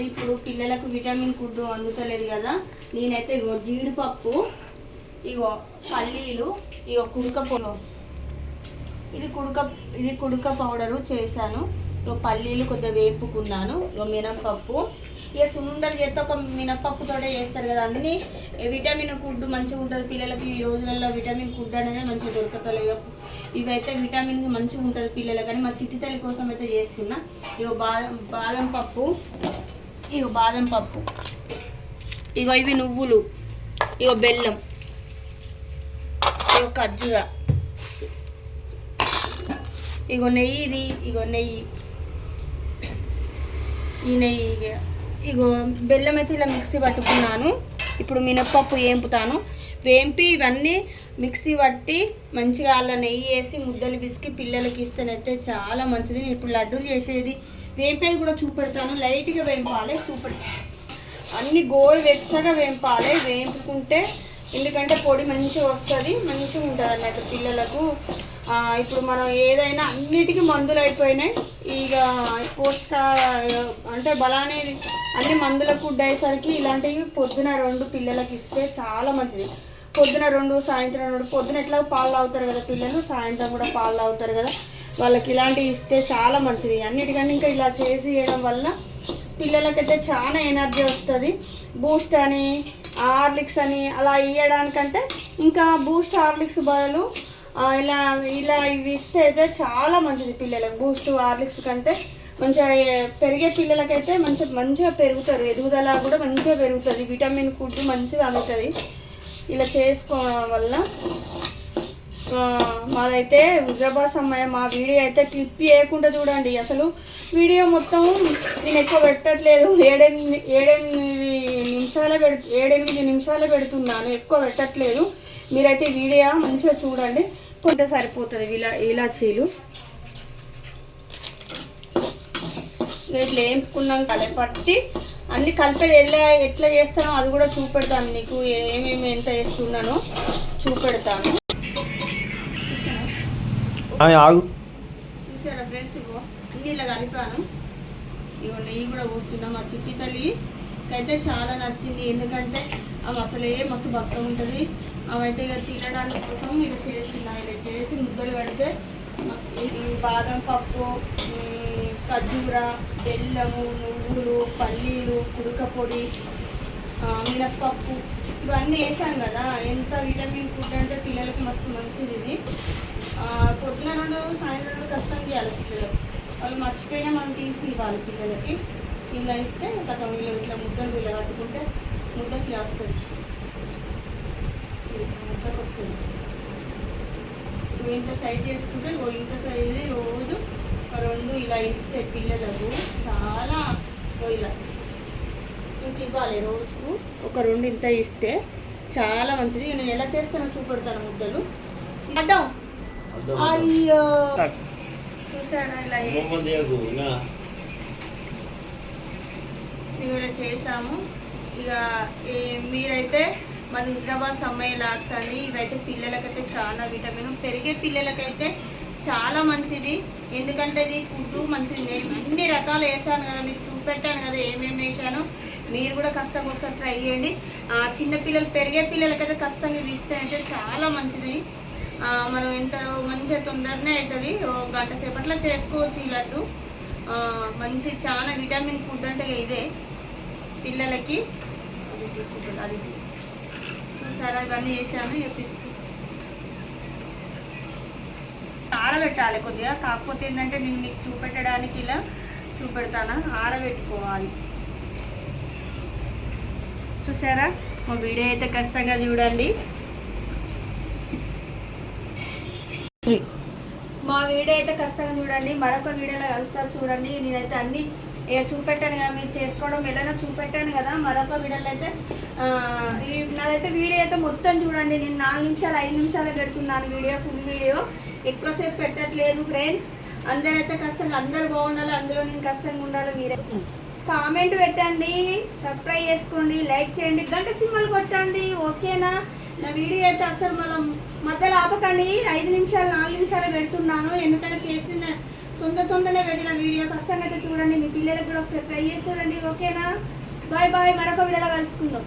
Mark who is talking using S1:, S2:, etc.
S1: చూడండి ఇప్పుడు పిల్లలకు విటమిన్ ఫుడ్ అందుతలేదు కదా నేనైతే ఇగో జీడిపప్పు ఇగో పల్లీలు ఇగో కుడుక ఇది కుడుక ఇది కుడుక పౌడరు చేశాను. ఇగో పల్లీలు కొద్దిగా వేపుకున్నాను ఇగో మినపప్పు ఇక సుందర చేస్తే ఒక మినపప్పుతోటే చేస్తారు కదా అన్ని విటమిన్ ఫుడ్ మంచిగా ఉంటుంది. పిల్లలకి ఈ రోజులలో విటమిన్ ఫుడ్ అనేది మంచిగా దొరకతలేదు. ఇవైతే విటమిన్ మంచిగా ఉంటుంది పిల్లలకి కానీ మా చిట్టితల్లి కోసం అయితే చేస్తున్నా. ఇగో బాదం బాదం పప్పు ఇగో బాదం పప్పు. ఇగో ఇవి నువ్వులు. ఇగో బెల్లం. ఇగో ఖర్జూర. ఇగో నెయ్యి ఇది ఇగో నెయ్యి. ఈ నెయ్యి ఇగో. బెల్లం అయితే ఇలా మిక్సీ పట్టుకున్నాను. ఇప్పుడు మినప్పప్పు వేంపుతాను. వేంపి ఇవన్నీ మిక్సీ పట్టి మంచిగా అలా నెయ్యి వేసి ముద్దలు పిసికి పిల్లలకి ఇస్తేనైతే చాలా మంచిది. నేను ఇప్పుడు లడ్డూలు చేసేది వేంపేది కూడా చూపెడతాను. లైట్గా వేంపాలి చూపె అన్ని గోరు వెచ్చగా వేంపాలి వేంపుకుంటే. ఎందుకంటే పొడి మంచిగా వస్తుంది మంచిగా ఉంటుంది అన్నట్టు పిల్లలకు ఇప్పుడు మనం ఏదైనా అన్నిటికీ మందులు అయిపోయినాయి. ఇక పోషక అంటే బలానే అన్ని మందుల ఫుడ్ అయ్యేసరికి ఇలాంటివి పొద్దున రెండు పిల్లలకి ఇస్తే చాలా మంచిది. పొద్దున రెండు సాయంత్రం రెండు పొద్దున ఎట్లా పాలు తాగుతారు కదా పిల్లలు? సాయంత్రం కూడా పాలు తాగుతారు కదా. వాళ్ళకి ఇలాంటివి ఇస్తే చాలా మంచిది. అన్నిటికన్నా ఇంకా ఇలా చేసి ఇవ్వడం వల్ల పిల్లలకైతే చాలా ఎనర్జీ వస్తుంది. బూస్ట్ అని హార్లిక్స్ అని అలా ఇవ్వడానికంటే ఇంకా బూస్ట్ హార్లిక్స్ బదులు ఇలా ఇలా ఇవి ఇస్తే అయితే చాలా మంచిది పిల్లలకు. బూస్ట్ హార్లిక్స్ కంటే మంచిగా పెరిగే పిల్లలకైతే మంచిగా మంచిగా పెరుగుతారు ఎదుగుదల కూడా మంచిగా పెరుగుతుంది. విటమిన్ ఫుడ్ మంచిగా అందుతుంది. ఇలా చేసుకోవడం వల్ల మాదైతే హుజరాబాద్ సమయం మా వీడియో అయితే క్లిప్ చేయకుండా చూడండి. అసలు వీడియో మొత్తం నేను ఎక్కువ పెట్టట్లేదు. ఏడెనిమిది ఏడెనిమిది నిమిషాలే పెడు ఏడెనిమిది నిమిషాలే పెడుతున్నాను. ఎక్కువ పెట్టట్లేదు. మీరైతే వీడియో మంచిగా చూడండి. కొంత సరిపోతుంది ఇలా ఇలాచీలు. ఇట్లా వేయించుకున్నాం కలపట్టి అన్ని కలిపేది ఎలా ఎట్లా చేస్తానో అది కూడా చూపెడతాను నీకు ఏమేమి ఎంత వేస్తున్నానో చూపెడతాను.
S2: ఆగు.
S1: చూసారా ఫ్రెండ్స్ ఇగో అన్ని ఇలా కలిపాను. ఇగో నెయ్యి కూడా పోస్తున్నాం మా చిట్టి తల్లి. అయితే చాలా నచ్చింది. ఎందుకంటే అవి అసలే మస్తు భక్తం ఉంటుంది. అవైతే ఇక తినడానికి కోసం ఇలా చేస్తున్నా. ఇలా చేసి ముద్దలు పెడితే మస్తు బాదం పప్పు ఖర్జూర బెల్లము నువ్వులు పల్లీలు కుడుక పొడి మినప్పప్పు ఇవన్నీ వేసాం కదా. ఎంత విటమిన్ ఫుడ్ అంటే పిల్లలకి మస్తు మంచిది ఇది ఆ, పొద్దున రెండు సాయంత్రం రెండు కష్టం చేయాలి పిల్లలు మర్చిపోయినా మనం తీసి ఇవ్వాలి పిల్లలకి. ఇలా ఇస్తే కథం వీళ్ళు ఇట్లా ముద్దలు ఇలా కట్టుకుంటే ముద్దకి వస్తుంది ముద్దకు వస్తుంది. ఇగో ఇంత సైజ్ చేసుకుంటే ఇంత సైజు రోజు ఒక రెండు ఇలా ఇస్తే పిల్లలకు చాలా ఇలా ఇంక ఇవ్వాలి రోజుకు. ఒక రెండు ఇంత ఇస్తే చాలా మంచిది. నేను ఎలా చేస్తానో చూపెడతాను ముద్దలు. అడ్డం అయ్యో. ఇలా చేసాము. ఇక మీరైతే మన హుజరాబాద్ సమ్మయ్య లాక్స్ అండి ఇవైతే పిల్లలకైతే చాలా విటమిన్. పెరిగే పిల్లలకైతే చాలా మంచిది. ఎందుకంటే ఇది ఫుడ్ మంచిది. నేను అన్ని రకాలు వేసాను కదా మీకు చూపెట్టాను కదా ఏమేమి వేసాను. మీరు కూడా కష్టంగా ఒకసారి ట్రై చేయండి. ఆ, చిన్న పిల్లలు పెరిగే పిల్లలకైతే కష్టంగా ఇవి ఇస్తే అంటే చాలా మంచిది. మనం ఎంత మంచిగా తొందరనే అవుతుంది. ఓ గంట సేపట్లో చేసుకోవచ్చు ఈ లడ్డు. మంచి చాలా విటమిన్ ఫుడ్ అంటే ఇదే పిల్లలకి. అది తీసుకుంటుంది అది. చూసారా? ఇవన్నీ చేశాను చెప్పిస్తూ ఆరబెట్టాలి కొద్దిగా. కాకపోతే ఏంటంటే నేను మీకు చూపెట్టడానికి ఇలా చూపెడతాను? ఆరబెట్టుకోవాలి. చూసారా? మా వీడియో అయితే ఖచ్చితంగా చూడండి. మా వీడియో అయితే ఖచ్చితంగా చూడండి. మరొక వీడియోలో కలుస్తారు చూడండి. నేనైతే అన్ని ఇక చూపెట్టాను కదా మీరు చేసుకోవడం ఎలానో చూపెట్టాను కదా. మరొక వీడియోలో అయితే నాదైతే వీడియో అయితే మొత్తం చూడండి. నేను నాలుగు నిమిషాలు ఐదు నిమిషాలు పెడుతున్నాను వీడియో ఫుల్ వీడియో. ఎక్కువసేపు పెట్టట్లేదు ఫ్రెండ్స్. అందరైతే కష్టంగా అందరు బాగుండాలి. అందులో నేను కష్టంగా ఉండాలి మీరే. కామెంట్ పెట్టండి. సబ్స్క్రైబ్ చేసుకోండి. లైక్ చేయండి. గంట సింబల్ కొట్టండి. ఓకేనా? నా వీడియో అయితే అసలు మనం మధ్యలో ఆపకండి. ఐదు నిమిషాలు నాలుగు నిమిషాలు పెడుతున్నాను. ఎందుకంటే చేసిన తొందర తొందరనే పెట్టిన వీడియో. ఖచ్చితంగా అయితే చూడండి. మీ పిల్లలకు కూడా ఒకసారి ట్రై చేసి చూడండి. ఓకేనా? Bye bye. మరొక వీడియోలో కలుసుకుందాం.